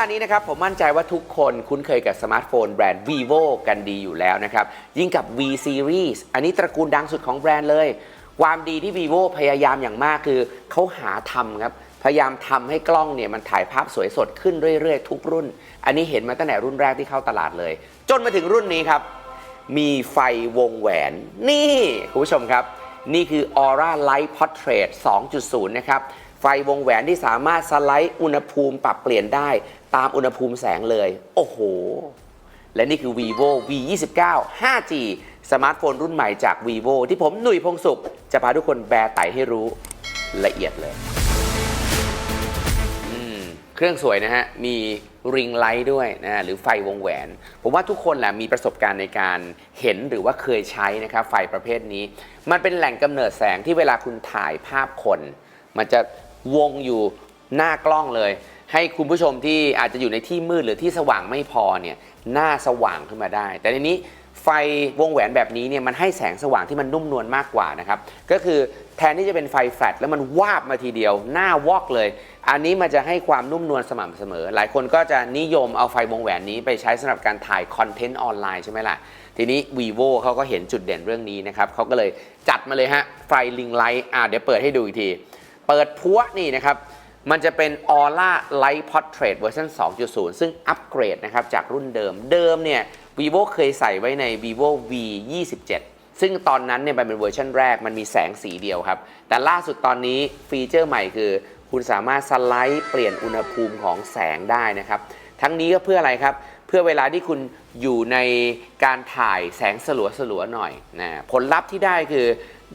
านี้นะครับผมมั่นใจว่าทุกคนคุ้นเคยกับสมาร์ทโฟนแบรนด์ vivo กันดีอยู่แล้วนะครับ ยิ่งกับ v series อันนี้ตระกูลดังสุดของแบรนด์เลย ความดีที่ vivo พยายามอย่างมากคือเขาหาทำครับ พยายามทำให้กล้องเนี่ยมันถ่ายภาพสวยสดขึ้นเรื่อย ๆ ทุกรุ่น อันนี้เห็นมาตั้งแต่รุ่นแรกที่เข้าตลาดเลย จนมาถึงรุ่นนี้ครับ มีไฟวงแหวน นี่คุณผู้ชมครับ นี่คือ Aura Light Portrait 2.0 นะครับ ไฟวงแหวนที่สามารถสไลด์อุณหภูมิปรับเปลี่ยนได้ ตามอุณหภูมิแสงเลย โอ้โห และนี่คือ vivo v 2 9 5g สมาร์ทโฟนรุ่นใหม่จาก vivo ที่ผมหนุ่ยพงสุขจะพาทุกคนแบร์ไตให้รู้ละเอียดเลย เครื่องสวยนะฮะ มีริงไลท์ด้วยนะฮะหรือไฟวงแหวน ผมว่าทุกคนแหละมีประสบการณ์ในการเห็นหรือว่าเคยใช้นะครับไฟประเภทนี้ มันเป็นแหล่งกำเนิดแสงที่เวลาคุณถ่ายภาพคน มันจะ วงอยู่หน้ากล้องเลย ให้คุณผู้ชมที่อาจจะอยู่ในที่มืดหรือที่สว่างไม่พอเนี่ยหน้าสว่างขึ้นมาได้ แต่ในนี้ไฟวงแหวนแบบนี้เนี่ยมันให้แสงสว่างที่มันนุ่มนวลมากกว่านะครับ ก็คือแทนที่จะเป็นไฟแฟลชแล้วมันวาบมาทีเดียว หน้าวอกเลย อันนี้มันจะให้ความนุ่มนวลสม่ำเสมอ หลายคนก็จะนิยมเอาไฟวงแหวนนี้ไปใช้สำหรับการถ่ายคอนเทนต์ออนไลน์ใช่ไหมล่ะ ทีนี้ vivo เขาก็เห็นจุดเด่นเรื่องนี้นะครับเขาก็เลยจัดมาเลยฮะไฟลิงไลท์อ่าเดี๋ยวเปิดให้ดูอีกที เปิดพัวนี่นะครับ มันจะเป็น Aura Light Portrait เวอร์ชัน2.0 ซึ่งอัปเกรดนะครับจากรุ่นเดิม เดิมเนี่ย vivo เคยใส่ไว้ใน vivo v 27ซึ่งตอนนั้นเนี่ยมันเป็นเวอร์ชันแรกมันมีแสงสีเดียวครับ แต่ล่าสุดตอนนี้ฟีเจอร์ใหม่คือ คุณสามารถสไลด์เปลี่ยนอุณหภูมิของแสงได้นะครับ ทั้งนี้ก็เพื่ออะไรครับเพื่อเวลาที่คุณอยู่ในการถ่ายแสงสลัวสลัวๆหน่อยนะผลลัพธ์ที่ได้คือ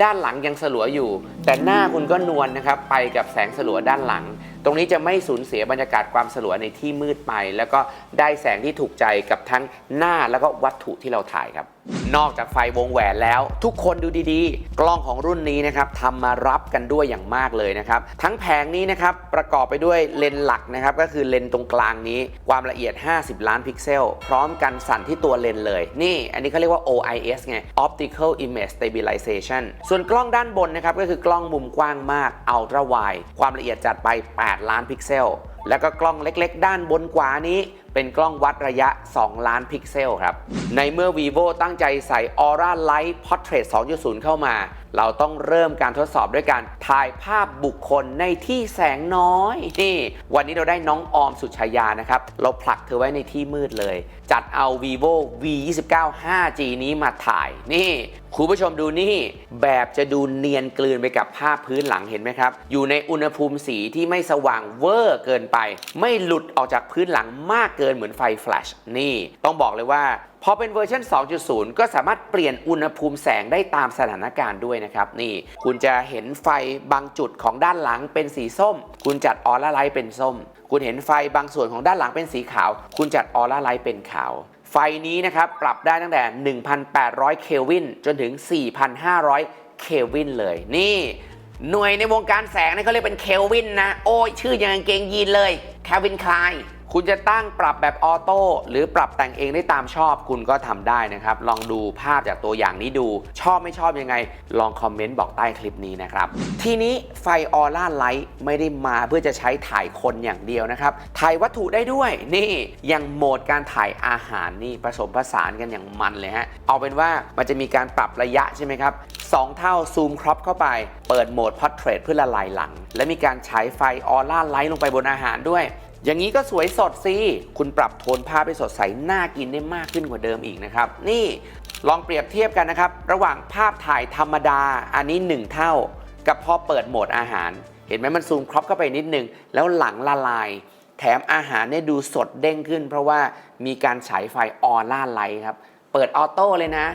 ด้านหลังยังสลัวอยู่ แต่หน้าคุณก็นวลนะครับ ไปกับแสงสลัวด้านหลัง ตรงนี้จะไม่สูญเสียบรรยากาศความสลัวในที่มืดไป แล้วก็ได้แสงที่ถูกใจกับทั้งหน้าแล้วก็วัตถุที่เราถ่ายครับ นอกจากไฟวงแหวนแล้ว ทุกคนดูดีๆ กล้องของรุ่นนี้นะครับทำมารับกันด้วยอย่างมากเลยนะครับ ทั้งแผงนี้นะครับประกอบไปด้วยเลนส์หลักนะครับ ก็คือเลนส์ตรงกลางนี้ ความละเอียด 50 ล้านพิกเซล พร้อมกันสั่นที่ตัวเลนส์เลย นี่อันนี้เขาเรียกว่า OIS ไง Optical Image Stabilization ส่วนกล้องด้านบนนะครับก็คือกล้องมุมกว้างมาก Ultra Wide ความละเอียดจัดไป 8 ล้านพิกเซลแล้วก็กล้องเล็ก ๆ ด้านบนขวานี้ เป็นกล้องวัดระยะ 2 ล้านพิกเซลครับ ในเมื่อ vivo ตั้งใจใส่ Aura Light Portrait 2.0 เข้ามา เราต้องเริ่มการทดสอบด้วยการถ่ายภาพบุคคลในที่แสงน้อยนี่วันนี้เราได้น้องออมสุชายานะครับ เราผลักเธอไว้ในที่มืดเลย จัดเอา vivo v 2 9 5g นี้มาถ่ายนี่คุณผู้ชมดูนี่แบบจะดูเนียนกลืนไปกับภาพพื้นหลังเห็นไหมครับ อยู่ในอุณหภูมิสีที่ไม่สว่างเวอร์เกินไป ไม่หลุดออกจากพื้นหลังมากเกินเหมือนไฟแฟลชนี่ ต้องบอกเลยว่าพอเป็นเวอร์ชัน2.0 ก็สามารถเปลี่ยนอุณหภูมิแสงได้ตามสถานการณ์ด้วยนะครับ นี่คุณจะเห็นไฟบางจุดของด้านหลังเป็นสีส้ม คุณจัดออร่าไลท์เป็นส้ม คุณเห็นไฟบางส่วนของด้านหลังเป็นสีขาว คุณจัดออร่าไลท์เป็นขาวไฟนี้นะครับปรับได้ตั้งแต่ 1,800 เคลวิน จนถึง 4,500 เคลวินเลย นี่หน่วยในวงการแสงนี่เขาเรียกเป็นเคลวินนะ โอ้ยชื่อยังกางเกงยีนเลย แคลวินคลาย คุณจะตั้งปรับแบบออโต้หรือปรับแต่งเองได้ตามชอบคุณก็ทำได้นะครับ ลองดูภาพจากตัวอย่างนี้ดู ชอบไม่ชอบยังไง ลองคอมเมนต์บอกใต้คลิปนี้นะครับ ทีนี้ไฟออร่าไลท์ไม่ได้มาเพื่อจะใช้ถ่ายคนอย่างเดียวนะครับ ถ่ายวัตถุได้ด้วย นี่ยังโหมดการถ่ายอาหารนี่ผสมผสานกันอย่างมันเลยฮะ เอาเป็นว่ามันจะมีการปรับระยะใช่ไหมครับ2 เท่าซูมครอปเข้าไป เปิดโหมด Portrait เพื่อละลายหลัง และมีการฉายไฟออร่าไลท์ลงไปบนอาหารด้วย อย่างนี้ก็สวยสดสิ คุณปรับโทนภาพให้สดใสน่ากินได้มากขึ้นกว่าเดิมอีกนะครับ นี่ลองเปรียบเทียบกันนะครับ ระหว่างภาพถ่ายธรรมดาอันนี้ 1 เท่า กับพอเปิดโหมดอาหาร เห็นไหมมันซูมครอปเข้าไปนิดนึง แล้วหลังละลาย แถมอาหารเนี่ยดูสดเด้งขึ้น เพราะว่ามีการฉายไฟออร่าไลท์ครับ เปิดออโต้เลยนะ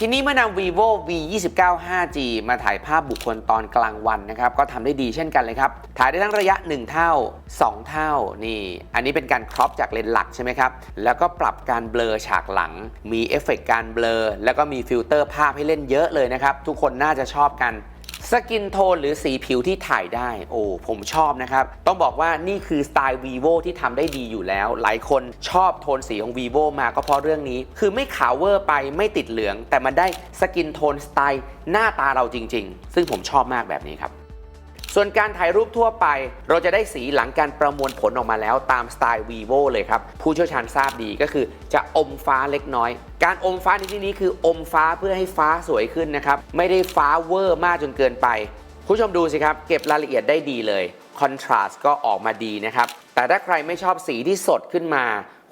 ทีนี้เมื่อนำ vivo v 2 9 5g มาถ่ายภาพบุคคลตอนกลางวันนะครับ ก็ทำได้ดีเช่นกันเลยครับ ถ่ายได้ทั้งระยะ 1 เท่า 2 เท่านี่ อันนี้เป็นการครอปจากเลนส์หลักใช่ไหมครับ แล้วก็ปรับการเบลอฉากหลัง มีเอฟเฟกต์การเบลอ แล้วก็มีฟิลเตอร์ภาพให้เล่นเยอะเลยนะครับ ทุกคนน่าจะชอบกัน สกินโทนหรือสีผิวที่ถ่ายได้ โอ้ ผมชอบนะครับ ต้องบอกว่านี่คือสไตล์ vivo ที่ทำได้ดีอยู่แล้ว หลายคนชอบโทนสีของ vivo มาก็เพราะเรื่องนี้ คือไม่ขาวเวอร์ไปไม่ติดเหลือง แต่มันได้สกินโทนสไตล์หน้าตาเราจริง ๆ ซึ่งผมชอบมากแบบนี้ครับ ส่วนการถ่ายรูปทั่วไป เราจะได้สีหลังการประมวลผลออกมาแล้วตามสไตล์ vivo เลยครับ ผู้เชี่ยวชาญทราบดีก็คือจะอมฟ้าเล็กน้อย การอมฟ้าในที่นี้คืออมฟ้าเพื่อให้ฟ้าสวยขึ้นนะครับ ไม่ได้ฟ้าเวอร์มากจนเกินไป ผู้ชมดูสิครับ เก็บรายละเอียดได้ดีเลยคอนทราสต์ก็ออกมาดีนะครับ แต่ถ้าใครไม่ชอบสีที่สดขึ้นมา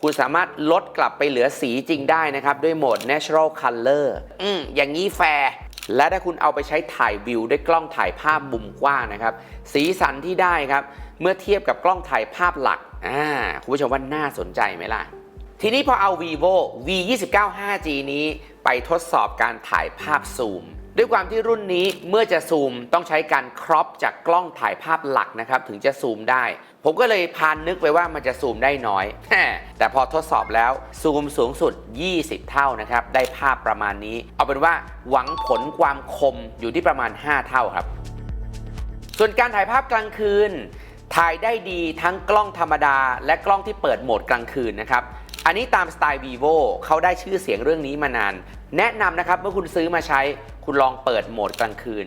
คุณสามารถลดกลับไปเหลือสีจริงได้นะครับ ด้วยโหมด natural color อืมอย่างนี้แฟร์ และถ้าคุณเอาไปใช้ถ่ายวิวด้วยกล้องถ่ายภาพมุมกว้างนะครับ สีสันที่ได้ครับ เมื่อเทียบกับกล้องถ่ายภาพหลักอ่าคุณผู้ชมว่าน่าสนใจไหมล่ะ ทีนี้พอเอา vivo v 2 9 5G นี้ไปทดสอบการถ่ายภาพซูม ด้วยความที่รุ่นนี้เมื่อจะซูมต้องใช้การครอปจากกล้องถ่ายภาพหลักนะครับ ถึงจะซูมได้ ผมก็เลยพานนึกไปว่ามันจะซูมได้น้อย แต่พอทดสอบแล้วซูมสูงสุด 20 เท่านะครับ ได้ภาพประมาณนี้ เอาเป็นว่าหวังผลความคมอยู่ที่ประมาณ 5 เท่าครับ ส่วนการถ่ายภาพกลางคืน ถ่ายได้ดีทั้งกล้องธรรมดา และกล้องที่เปิดโหมดกลางคืนนะครับอันนี้ตามสไตล์ vivo เขาได้ชื่อเสียงเรื่องนี้มานาน แนะนำนะครับเมื่อคุณซื้อมาใช้ คุณลองเปิดโหมดกลางคืน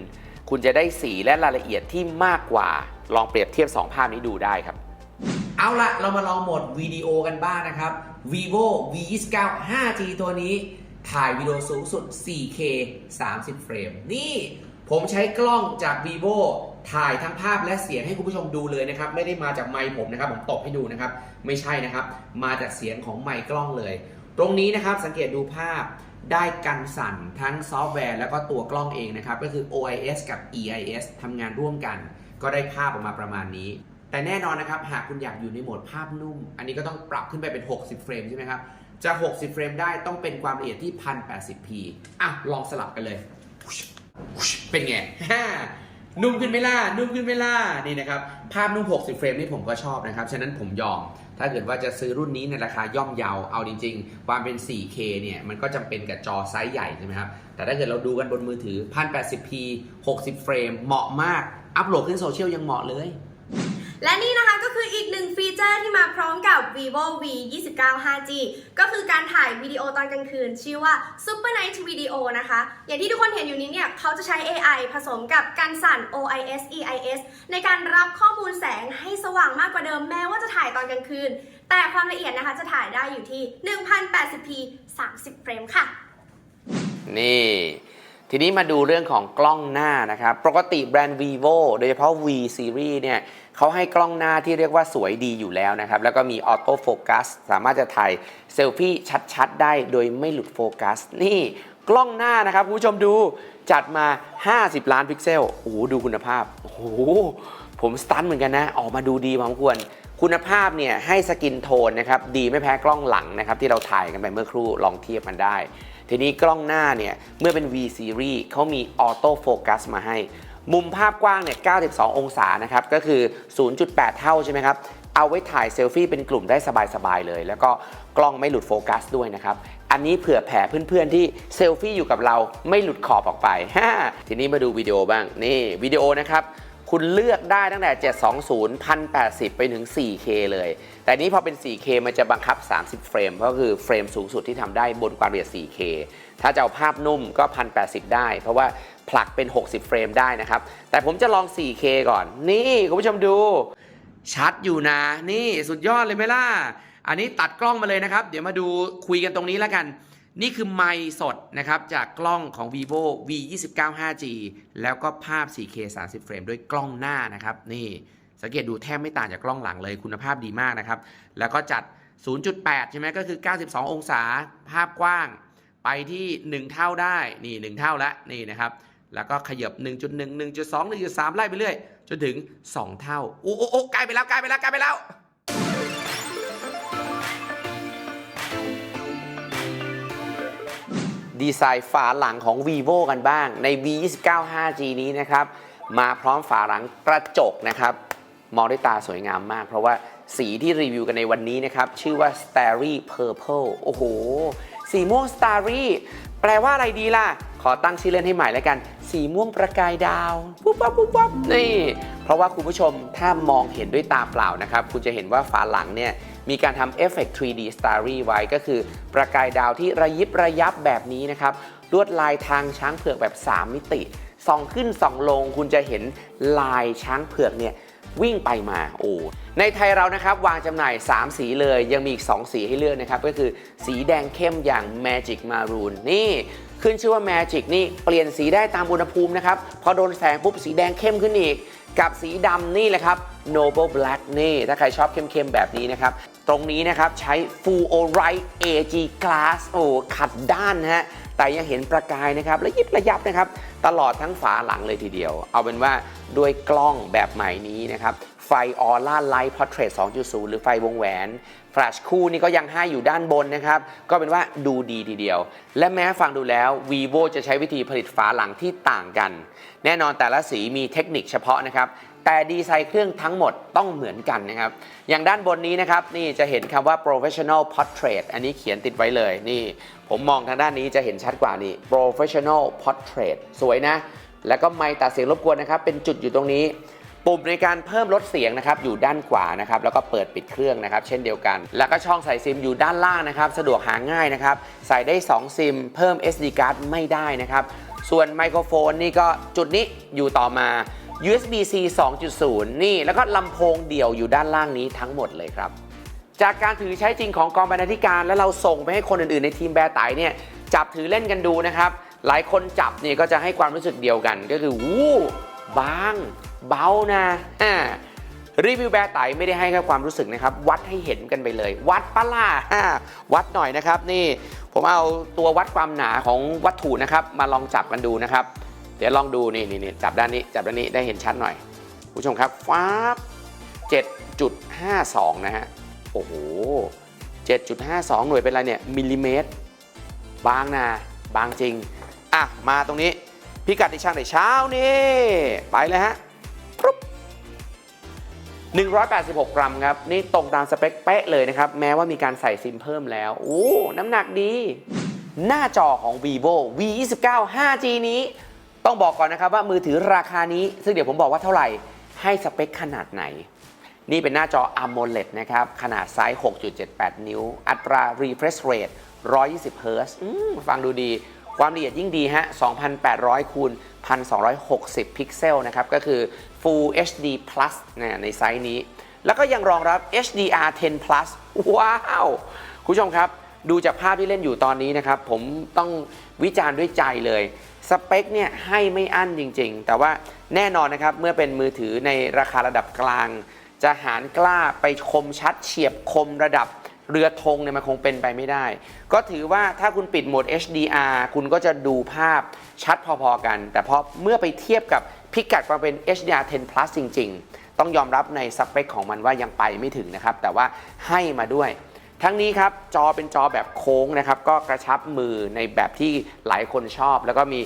คุณจะได้สีและรายละเอียดที่มากกว่า ลองเปรียบเทียบ 2 ภาพนี้ดูได้ครับ เอาละเรามาลองโหมดวิดีโอกันบ้างนะครับ vivo v 2 9 5G ตัวนี้ ถ่ายวิดีโอสูงสุด 4K 30 เฟรม นี่ผมใช้กล้องจาก vivo ถ่ายทั้งภาพและเสียงให้คุณผู้ชมดูเลยนะครับ ไม่ได้มาจากไมค์ผมนะครับ ผมตบให้ดูนะครับ ไม่ใช่นะครับ มาจากเสียงของไมค์กล้องเลย ตรงนี้นะครับสังเกตดูภาพ ได้กันสั่นทั้งซอฟต์แวร์แล้วก็ตัวกล้องเองนะครับ ก็คือ OIS กับ EIS ทำงานร่วมกัน ก็ได้ภาพออกมาประมาณนี้ แต่แน่นอนนะครับ หากคุณอยากอยู่ในโหมดภาพนุ่ม อันนี้ก็ต้องปรับขึ้นไปเป็น 60 เฟรมใช่ไหมครับ จะ 60 เฟรมได้ต้องเป็นความละเอียดที่ 1080p อะ ลองสลับกันเลย เป็นไงนุ่มขึ้นไหมล่ะนุ่มขึ้นไหมล่ะนี่นะครับ ภาพนุ่ม 60 เฟรมนี่ผมก็ชอบนะครับ ฉะนั้นผมยอม ถ้าเกิดว่าจะซื้อรุ่นนี้ในราคาย่อมเยา เอาจริง ๆ ความเป็น 4K เนี่ยมันก็จำเป็นกับจอไซส์ใหญ่ใช่ไหมครับ แต่ถ้าเกิดเราดูกันบนมือถือ 1080p 60 เฟรม เหมาะมาก อัพโหลดขึ้นโซเชียลยังเหมาะเลย และนี่นะคะก็คืออีกหนึ่งฟีเจอร์ที่มาพร้อมกับ vivo v 29 5g ก็คือการถ่ายวิดีโอตอนกลางคืน ชื่อว่า super night video นะคะ อย่างที่ทุกคนเห็นอยู่นี้เนี่ยเขาจะใช้ AI ผสมกับการสั่น OIS EIS ในการรับข้อมูลแสงให้สว่างมากกว่าเดิมแม้ว่าจะถ่ายตอนกลางคืน แต่ความละเอียดนะคะจะถ่ายได้อยู่ที่ 1080p 30เฟรมค่ะ นี่ ทีนี้มาดูเรื่องของกล้องหน้านะครับ ปกติแบรนด์ vivo โดยเฉพาะ V series เนี่ยเขาให้กล้องหน้าที่เรียกว่าสวยดีอยู่แล้วนะครับ แล้วก็มีออโต้โฟกัสสามารถจะถ่ายเซลฟี่ชัดๆ ได้โดยไม่หลุดโฟกัส นี่กล้องหน้านะครับคุณผู้ชมดูจัดมา 50 ล้านพิกเซล โอ้โหดูคุณภาพ โอ้โหผมสตันเหมือนกันนะ ออกมาดูดีพอสมควร คุณภาพเนี่ยให้สกินโทนนะครับ ดีไม่แพ้กล้องหลังนะครับ ที่เราถ่ายกันไปเมื่อครู่ลองเทียบกันได้ ทีนี้กล้องหน้าเนี่ย เมื่อเป็น V series เขามีออโต้โฟกัสมาให้ มุมภาพกว้างเนี่ย 92 องศานะครับ ก็คือ 0.8 เท่าใช่ไหมครับ เอาไว้ถ่ายเซลฟี่เป็นกลุ่มได้สบายๆเลย แล้วก็กล้องไม่หลุดโฟกัสด้วยนะครับ อันนี้เผื่อแผ่เพื่อนๆที่เซลฟี่อยู่กับเราไม่หลุดขอบออกไป ทีนี้มาดูวิดีโอบ้าง นี่วิดีโอนะครับ คุณเลือกได้ตั้งแต่ 720 1080 ไปถึง 4K เลย แต่นี้พอเป็น 4K มันจะบังคับ 30 เฟรม ก็คือเฟรมสูงสุดที่ทำได้บนความละเอียด 4K ถ้าจะเอาภาพนุ่มก็ 1080 ได้ เพราะว่าผลักเป็น 60 เฟรมได้นะครับ แต่ผมจะลอง 4K ก่อน นี่คุณผู้ชมดู ชัดอยู่นะ นี่สุดยอดเลยไหมล่ะ อันนี้ตัดกล้องมาเลยนะครับ เดี๋ยวมาดูคุยกันตรงนี้แล้วกัน นี่คือไมค์สดนะครับจากกล้องของ vivo v 2 9 5g แล้วก็ภาพ 4k 30 เฟรมด้วยกล้องหน้านะครับ นี่สังเกตดูแทบไม่ต่างจากกล้องหลังเลยคุณภาพดีมากนะครับ แล้วก็จัด 0.8 ใช่ไหมก็คือ 92 องศาภาพกว้าง ไปที่ 1 เท่าได้ นี่ 1 เท่าแล้วนี่นะครับ แล้วก็ขยับ 1.1 1.2 1.3 ไล่ไปเรื่อย จนถึง 2 เท่า โอ้โอ้โอ้ใกล้ไปแล้วใกล้ไปแล้วใกล้ไปแล้ว ดีไซน์ฝาหลังของ vivo กันบ้าง ใน v 2 9 5g นี้นะครับ มาพร้อมฝาหลังกระจกนะครับ มองด้วยตาสวยงามมาก เพราะว่าสีที่รีวิวกันในวันนี้นะครับ ชื่อว่า starry purple โอ้โห สีม่วง starry ลว่าอะไรดีล่ะ ขอตั้งชื่อเล่นให้ใหม่แล้วกัน สีม่วงประกายดาวปุ๊บปั๊บปุ๊บปั๊บนี่ เพราะว่าคุณผู้ชมถ้ามองเห็นด้วยตาเปล่านะครับ คุณจะเห็นว่าฝาหลังเนี่ยมีการทำเอฟเฟกต์ 3D Starry ไว้ก็คือประกายดาวที่ระยิบระยับแบบนี้นะครับลวดลายทางช้างเผือกแบบ 3 มิติส่องขึ้นส่องลง คุณจะเห็นลายช้างเผือกเนี่ย วิ่งไปมาโอ้ในไทยเรานะครับวางจำหน่าย 3 สีเลยยังมีอีก 2 สีให้เลือกนะครับ ก็คือสีแดงเข้มอย่าง Magic Maroon นี่ขึ้นชื่อว่า Magic นี่เปลี่ยนสีได้ตามอุณหภูมินะครับ พอโดนแสงปุ๊บสีแดงเข้มขึ้นอีก กับสีดำนี่แหละครับ Noble Black นี่ ถ้าใครชอบเข้มๆแบบนี้นะครับ ตรงนี้นะครับใช้ Full Orite AG Glass โอ้ขัดด้านฮะ แต่ยังเห็นประกายนะครับและยิบระยับนะครับตลอดทั้งฝาหลังเลยทีเดียว เอาเป็นว่าด้วยกล้องแบบใหม่นี้นะครับไฟออร่าไลท์พอร์เทรต2.0 หรือไฟวงแหวนแฟลชคู่นี่ก็ยังให้อยู่ด้านบนนะครับ ก็เป็นว่าดูดีทีเดียว และแม้ฟังดูแล้ว vivo จะใช้วิธีผลิตฝาหลังที่ต่างกัน แน่นอนแต่ละสีมีเทคนิคเฉพาะนะครับ แต่ดีไซน์เครื่องทั้งหมดต้องเหมือนกันนะครับ อย่างด้านบนนี้นะครับ นี่จะเห็นคำว่า professional portrait อันนี้เขียนติดไว้เลยนี่ ผมมองทางด้านนี้จะเห็นชัดกว่านี่ professional portrait สวยนะ แล้วก็ไมค์ตัดเสียงรบกวนนะครับ เป็นจุดอยู่ตรงนี้ ปุ่มในการเพิ่มลดเสียงนะครับ อยู่ด้านขวานะครับ แล้วก็เปิดปิดเครื่องนะครับ เช่นเดียวกัน แล้วก็ช่องใส่ซิมอยู่ด้านล่างนะครับ สะดวกหาง่ายนะครับ ใส่ได้ 2 ซิม เพิ่ม SD card ไม่ได้นะครับ ส่วนไมโครโฟนนี่ก็จุดนี้อยู่ต่อมา USB-C 2.0 นี่ แล้วก็ลำโพงเดี่ยวอยู่ด้านล่างนี้ทั้งหมดเลยครับ จากการถือใช้จริงของกองบรรณาธิการ แล้วเราส่งไปให้คนอื่นๆในทีมแบร์ไตเนี่ยจับถือเล่นกันดูนะครับ หลายคนจับเนี่ยก็จะให้ความรู้สึกเดียวกันก็คือวู้บางเบานะอ่ารีวิวแบร์ไตไม่ได้ให้แค่ความรู้สึกนะครับ วัดให้เห็นกันไปเลย วัดปะล่าวัดหน่อยนะครับ นี่ผมเอาตัววัดความหนาของวัตถุนะครับ มาลองจับกันดูนะครับ เดี๋ยวลองดูนี่นี่นจับด้านนี้ จับด้านนี้ได้เห็นชัดหน่อย ผู้ชมครับฟ้าบ7.52 นะฮะ โอ้โห 7.52 หน่วยเป็นอะไรเนี่ยมิลลิเมตร บางนะบางจริง อะ มาตรงนี้ พิกัดที่ช่างในเช้านี่ ไปเลยฮะปุ๊บ186 กรัมครับ นี่ตรงตามสเปคเป๊ะเลยนะครับ แม้ว่ามีการใส่ซิมเพิ่มแล้ว โอ้ น้ำหนักดี หน้าจอของ vivo v 2 9 5G นี้ ต้องบอกก่อนนะครับว่ามือถือราคานี้ ซึ่งเดี๋ยวผมบอกว่าเท่าไหร่ ให้สเปคขนาดไหน นี่เป็นหน้าจอ AMOLED นะครับ ขนาดไซส์ 6.78 นิ้ว อัตรา refresh rate 120 Hz ฟังดูดี ความละเอียดยิ่งดีฮะ 2,800 คูณ 1,260 พิกเซลนะครับ ก็คือ Full HD Plus นะในไซส์นี้ แล้วก็ยังรองรับ HDR10 Plus ว้าว คุณผู้ชมครับ ดูจากภาพที่เล่นอยู่ตอนนี้นะครับ ผมต้องวิจารณ์ด้วยใจเลย สเปคเนี่ยให้ไม่อั้นจริง ๆ แต่ว่าแน่นอนนะครับ เมื่อเป็นมือถือในราคาระดับกลาง จะหารกล้าไปคมชัดเฉียบคมระดับเรือธงเนี่ยมันคงเป็นไปไม่ได้ ก็ถือว่าถ้าคุณปิดโหมด HDR คุณก็จะดูภาพชัดพอๆกัน แต่พอเมื่อไปเทียบกับพิกัดความเป็น HDR10 Plus จริง ๆ ต้องยอมรับในสเปคของมันว่ายังไปไม่ถึงนะครับ แต่ว่าให้มาด้วย ทั้งนี้ครับ จอเป็นจอแบบโค้งนะครับ ก็กระชับมือในแบบที่หลายคนชอบ แล้วก็มี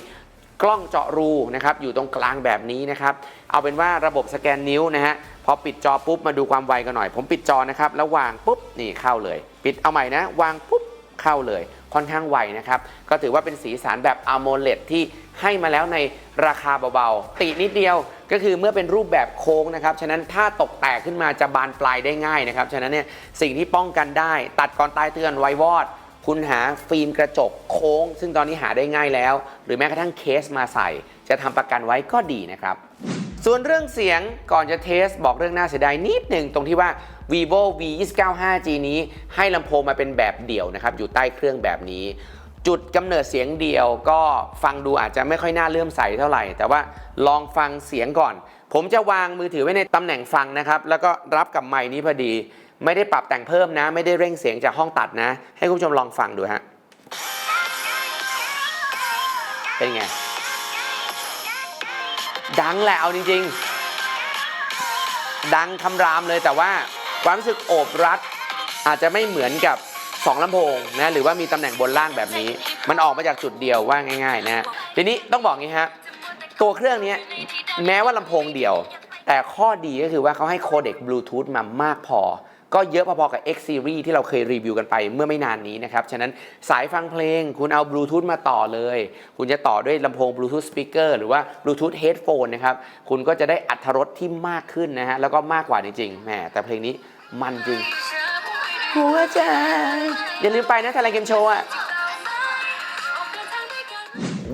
กล้องเจาะรูนะครับอยู่ตรงกลางแบบนี้นะครับเอาเป็นว่าระบบสแกนนิ้วนะฮะพอปิดจอปุ๊บมาดูความไวกันหน่อย ผมปิดจอนะครับแล้ววางปุ๊บนี่เข้าเลย ปิดเอาใหม่นะ วางปุ๊บเข้าเลยค่อนข้างไวนะครับ ก็ถือว่าเป็นสีสันแบบ AMOLED ที่ให้มาแล้วในราคาเบาๆ ตินิดเดียวก็คือเมื่อเป็นรูปแบบโค้งนะครับ ฉะนั้นถ้าตกแตกขึ้นมาจะบานปลายได้ง่ายนะครับ ฉะนั้นเนี่ยสิ่งที่ป้องกันได้ ตัดก่อนตายเตือนไววอด คุณหาฟิล์มกระจกโค้ง ซึ่งตอนนี้หาได้ง่ายแล้ว หรือแม้กระทั่งเคสมาใส่ จะทำประกันไว้ก็ดีนะครับ ส่วนเรื่องเสียงก่อนจะเทส บอกเรื่องน่าเสียดายนิดหนึ่งตรงที่ว่า vivo v 2 9 5 g นี้ให้ลำโพงมาเป็นแบบเดี่ยวนะครับ อยู่ใต้เครื่องแบบนี้ จุดกำเนิดเสียงเดียวก็ฟังดูอาจจะไม่ค่อยน่าเลื่อมใสเท่าไหร่ แต่ว่าลองฟังเสียงก่อน ผมจะวางมือถือไว้ในตำแหน่งฟังนะครับ แล้วก็รับกับไมค์นี้พอดี ไม่ได้ปรับแต่งเพิ่มนะ ไม่ได้เร่งเสียงจากห้องตัดนะ ให้คุณผู้ชมลองฟังดูฮะ เป็นไง ดังแหละเอาจริง ๆ ดังคำรามเลยแต่ว่าความรู้สึกโอบรัดอาจจะไม่เหมือนกับ2ลำโพงนะหรือว่ามีตำแหน่งบนล่างแบบนี้ มันออกมาจากจุดเดียวว่าง่าย ๆ นะทีนี้ต้องบอกงี้ฮะตัวเครื่องนี้แม้ว่าลำโพงเดียว แต่ข้อดีก็คือว่าเขาให้โคเด็กบลูทูธมามากพอ ก็เยอะพอๆกับ X Series ที่เราเคยรีวิวกันไปเมื่อไม่นานนี้นะครับ ฉะนั้นสายฟังเพลง คุณเอาบลูทูธมาต่อเลย คุณจะต่อด้วยลำโพงบลูทูธสปีกเกอร์หรือว่าบลูทูธเฮดโฟนนะครับ คุณก็จะได้อัตรสที่มากขึ้นนะฮะ แล้วก็มากกว่าจริงๆแหมแต่เพลงนี้มันจริงหัวใจอย่าลืมไปนะทาราเกมโชว์อะ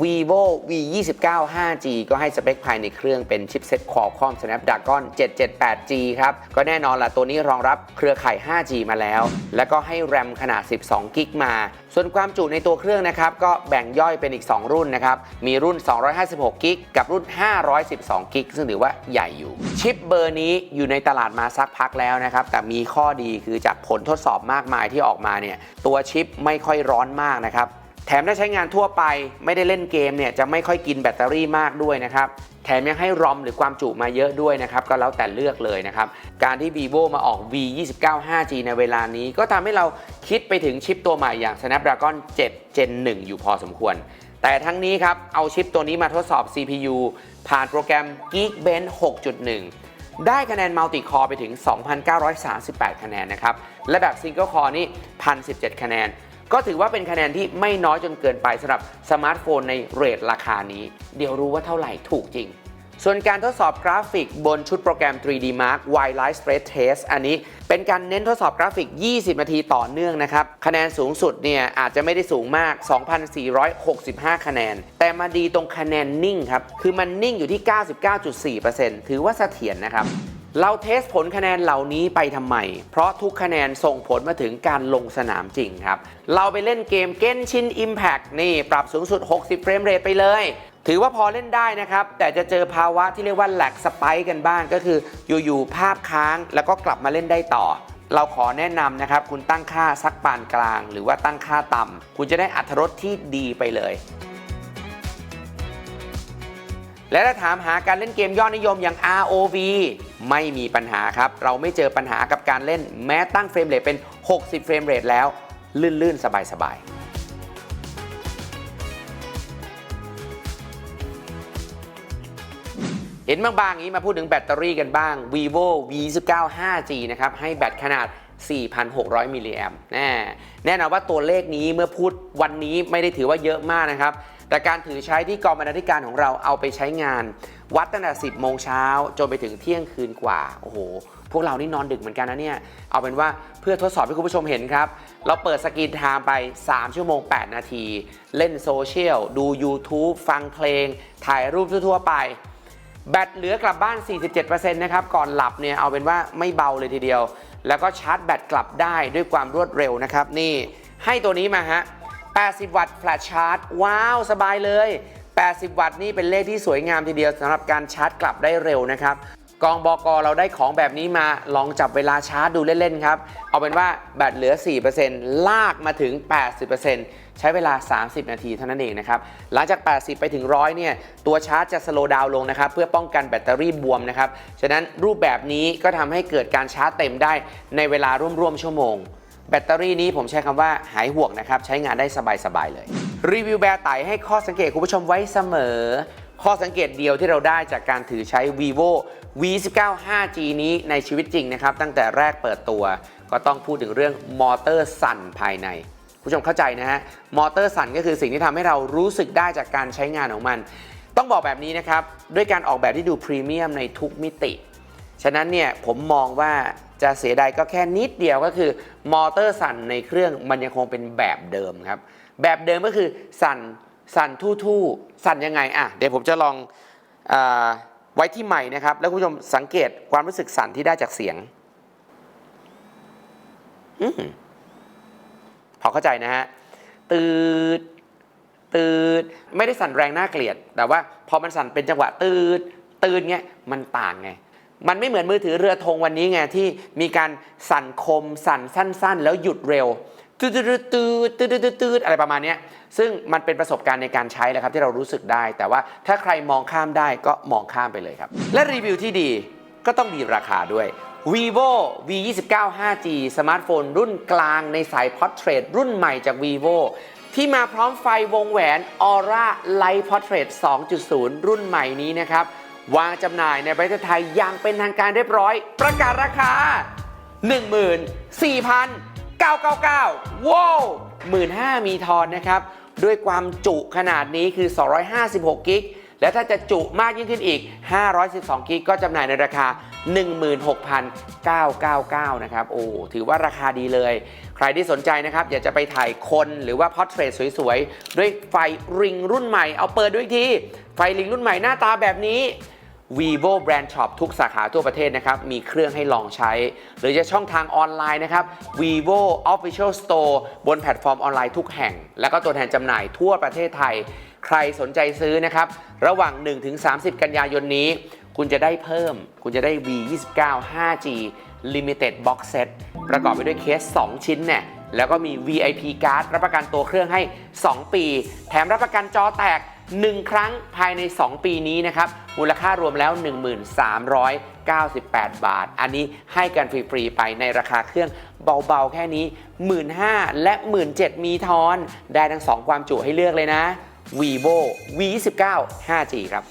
vivo v 2 9 5g ก็ให้สเปคภายในเครื่องเป็นชิปเซ็ต Qualcomm Snapdragon 778g ครับ ก็แน่นอนละตัวนี้รองรับเครือข่าย 5g มาแล้ว แล้วก็ให้แรมขนาด 12 กิกมา ส่วนความจุในตัวเครื่องนะครับ ก็แบ่งย่อยเป็นอีก 2 รุ่นนะครับ มีรุ่น 256 กิกกับรุ่น 512 กิกซึ่งถือว่าใหญ่อยู่ ชิปเบอร์นี้อยู่ในตลาดมาสักพักแล้วนะครับ แต่มีข้อดีคือจากผลทดสอบมากมายที่ออกมาเนี่ยตัวชิปไม่ค่อยร้อนมากนะครับ แถมถ้าใช้งานทั่วไปไม่ได้เล่นเกมเนี่ยจะไม่ค่อยกินแบตเตอรี่มากด้วยนะครับแถมยังให้รอมหรือความจุมาเยอะด้วยนะครับก็แล้วแต่เลือกเลยนะครับการที่ vivo มาออก v 2 9 5g ในเวลานี้ ก็ทำให้เราคิดไปถึงชิปตัวใหม่อย่าง snapdragon 7 gen 1 อยู่พอสมควร แต่ทั้งนี้ครับเอาชิปตัวนี้มาทดสอบ CPU ผ่านโปรแกรม Geekbench 6.1 ได้คะแนนมัลติคอร์ไปถึง 2,938 คะแนนนะครับและแบบซิงเกิลคอร์นี่1,017 คะแนน ก็ถือว่าเป็นคะแนนที่ไม่น้อยจนเกินไปสำหรับสมาร์ทโฟนในเรทราคานี้ เดี๋ยวรู้ว่าเท่าไหร่ถูกจริง ส่วนการทดสอบกราฟิกบนชุดโปรแกรม 3D Mark Wildlife Stress Test อันนี้เป็นการเน้นทดสอบกราฟิก 20 นาทีต่อเนื่องนะครับ คะแนนสูงสุดเนี่ยอาจจะไม่ได้สูงมาก 2,465 คะแนน แต่มาดีตรงคะแนนนิ่งครับ คือมันนิ่งอยู่ที่ 99.4%ถือว่าเสถียรนะครับ เราเทสผลคะแนนเหล่านี้ไปทำไม เพราะทุกคะแนนส่งผลมาถึงการลงสนามจริงครับ เราไปเล่นเกม Genshin Impact นี่ ปรับสูงสุด 60 เฟรมเรทไปเลย ถือว่าพอเล่นได้นะครับ แต่จะเจอภาวะที่เรียกว่าแหลกสไปกันบ้าง ก็คืออยู่ๆภาพค้างแล้วก็กลับมาเล่นได้ต่อ เราขอแนะนำนะครับ คุณตั้งค่าสักปานกลาง หรือว่าตั้งค่าต่ำคุณจะได้อัตรรสที่ดีไปเลย และถ้าถามหาการเล่นเกมยอดนิยมอย่าง ROV ไม่มีปัญหาครับ เราไม่เจอปัญหากับการเล่นแม้ตั้งเฟรมเรทเป็น 60 เฟรมเรทแล้ว ลื่น ๆ สบาย ๆเห็นบางๆอย่างนี้มาพูดถึงแบตเตอรี่กันบ้าง vivo v 1 9 5g นะครับ ให้แบตขนาด 4,600 มิลลิแอมป์แน่แน่นอนว่าตัวเลขนี้เมื่อพูดวันนี้ไม่ได้ถือว่าเยอะมากนะครับ แต่การถือใช้ที่กองบรรณาธิการของเราเอาไปใช้งาน วัดตั้งแต่10โมงเช้าจนไปถึงเที่ยงคืนกว่าโอ้โหพวกเรานี่นอนดึกเหมือนกันนะเนี่ย เอาเป็นว่าเพื่อทดสอบให้คุณผู้ชมเห็นครับ เราเปิดสกรีนไทม์ไป 3 ชั่วโมง 8 นาที เล่นโซเชียล ดู YouTube ฟังเพลง ถ่ายรูปทั่วๆไป แบตเหลือกลับบ้าน 47%นะครับ ก่อนหลับเนี่ย เอาเป็นว่าไม่เบาเลยทีเดียว แล้วก็ชาร์จแบตกลับได้ด้วยความรวดเร็วนะครับ นี่ให้ตัวนี้มาฮะ 80 วัตต์แฟลชชาร์จ ว้าว สบายเลย 80 วัตต์นี่เป็นเลขที่สวยงามทีเดียวสำหรับการชาร์จกลับได้เร็วนะครับกองบอกอเราได้ของแบบนี้มาลองจับเวลาชาร์จดูเล่น ๆ ครับ เอาเป็นว่าแบตเหลือ 4%ลากมาถึง 80%ใช้เวลา 30 นาทีเท่านั้นเองนะครับ หลังจาก 80 ไปถึง 100 เนี่ย ตัวชาร์จจะสโลว์ดาวลงนะครับ เพื่อป้องกันแบตเตอรี่บวมนะครับ ฉะนั้นรูปแบบนี้ก็ทำให้เกิดการชาร์จเต็มได้ในเวลาร่วมๆชั่วโมง แบตเตอรี่นี้ผมใช้คำว่าหายห่วงนะครับ ใช้งานได้สบายๆเลย รีวิวแบร์ไตให้ข้อสังเกตคุณผู้ชมไว้เสมอ ข้อสังเกตเดียวที่เราได้จากการถือใช้ vivo v 1 9 5g นี้ในชีวิตจริงนะครับ ตั้งแต่แรกเปิดตัว ก็ต้องพูดถึงเรื่องมอเตอร์สั่นภายในผู้ชมเข้าใจนะฮะ มอเตอร์สั่นก็คือสิ่งที่ทำให้เรารู้สึกได้จากการใช้งานของมัน ต้องบอกแบบนี้นะครับ ด้วยการออกแบบที่ดูพรีเมียมในทุกมิติ ฉะนั้นเนี่ยผมมองว่าจะเสียดายก็แค่นิดเดียวก็คือ มอเตอร์สั่นในเครื่องมันยังคงเป็นแบบเดิมครับ แบบเดิมก็คือสั่นสั่นทู่ๆสั่นยังไงอะเดี๋ยวผมจะลองอไว้ที่ใหม่นะครับ แล้วคุณผู้ชมสังเกตความรู้สึกสั่นที่ได้จากเสียงอืมพอเข้าใจนะฮะตืดตืดไม่ได้สั่นแรงน่าเกลียด แต่ว่าพอมันสั่นเป็นจังหวะตืดตืดเงี้ยมันต่างไง มันไม่เหมือนมือถือเรือธงวันนี้ไงที่มีการสั่นคมสั่นสั้น ๆ แล้วหยุดเร็วตืดตืดตืดตืดตืดตืดอะไรประมาณนี้ซึ่งมันเป็นประสบการณ์ในการใช้แหละครับที่เรารู้สึกได้ แต่ว่าถ้าใครมองข้ามได้ก็มองข้ามไปเลยครับ และรีวิวที่ดีก็ต้องมีราคาด้วย vivo v 2 9 5g สมาร์ทโฟนรุ่นกลางในสาย Portrait รุ่นใหม่จาก vivo ที่มาพร้อมไฟวงแหวน Aura Light Portrait 2.0 รุ่นใหม่นี้นะครับ วางจำหน่ายในประเทศไทยอย่างเป็นทางการเรียบร้อย ประกาศราคา 14,999ว้าว15,000 มีทอนนะครับ ด้วยความจุขนาดนี้คือ 256 กิก และถ้าจะจุมากยิ่งขึ้นอีก 512 กิก ก็จำหน่ายในราคา 16,999 นะครับ โอ้ ถือว่าราคาดีเลย ใครที่สนใจนะครับ อยากจะไปถ่ายคนหรือว่าพอร์เทรตสวยๆ ด้วยไฟริงรุ่นใหม่ เอาเปิดด้วยอีกที ไฟริงรุ่นใหม่หน้าตาแบบนี้ vivo brand shop ทุกสาขาทั่วประเทศนะครับ มีเครื่องให้ลองใช้ หรือจะช่องทางออนไลน์นะครับ vivo official store บนแพลตฟอร์มออนไลน์ทุกแห่ง แล้วก็ตัวแทนจำหน่ายทั่วประเทศไทย ใครสนใจซื้อนะครับ ระหว่าง 1-30 กันยายนนี้ คุณจะได้เพิ่ม คุณจะได้ V29 5G Limited Box Set ประกอบไปด้วยเคส 2 ชิ้นเนี่ยแล้วก็มี VIP card รับประกันตัวเครื่องให้ 2 ปี แถมรับประกันจอแตก 1 ครั้งภายใน 2 ปีนี้นะครับมูลค่ารวมแล้ว 1398 บาท อันนี้ให้กันฟรี ๆ ไปในราคาเครื่องเบา ๆ แค่นี้ 15,000 และ 17,000 มีทอน ได้ทั้ง 2 ความจุให้เลือกเลยนะ vivo v 1 9 5G ครับ